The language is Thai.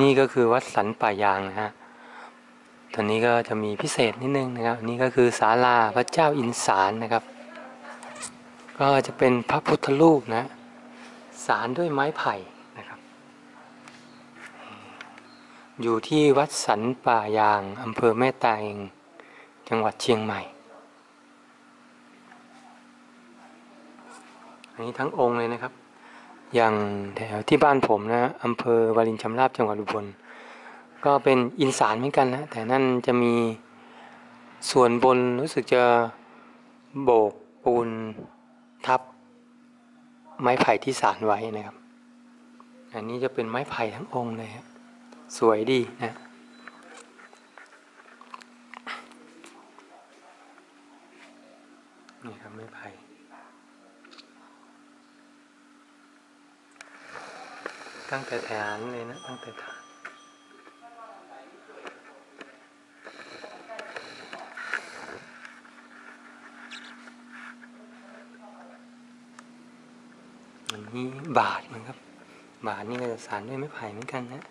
นี่ก็คือวัดสันป่ายางนะฮะตอนนี้ก็จะมีพิเศษนิดนึงนะครับ นี่ก็คือศาลาพระเจ้าอินสารนะครับ ก็จะเป็นพระพุทธรูปนะสารด้วยไม้ไผ่นะครับ อยู่ที่วัดสันป่ายางอำเภอแม่แตงจังหวัดเชียงใหม่ อันนี้ทั้งองค์เลยนะครับ อย่างแถวที่บ้านผมนะอำเภอวารินชำราบจังหวัดอุบลก็เป็นอินสารเหมือนกันนะ แต่นั่นจะมีส่วนบนรู้สึกจะโบกปูนทับไม้ไผ่ที่สารไว้นะครับ อันนี้จะเป็นไม้ไผ่ทั้งองค์เลยสวยดีนะนี่ครับไม้ไผ่ ตั้งแต่ฐานเลยนะ ตั้งแต่ฐานอันนี้บาทนะครับ บาทนี่ก็จะสารด้วยไม้ไผ่เหมือนกันนะ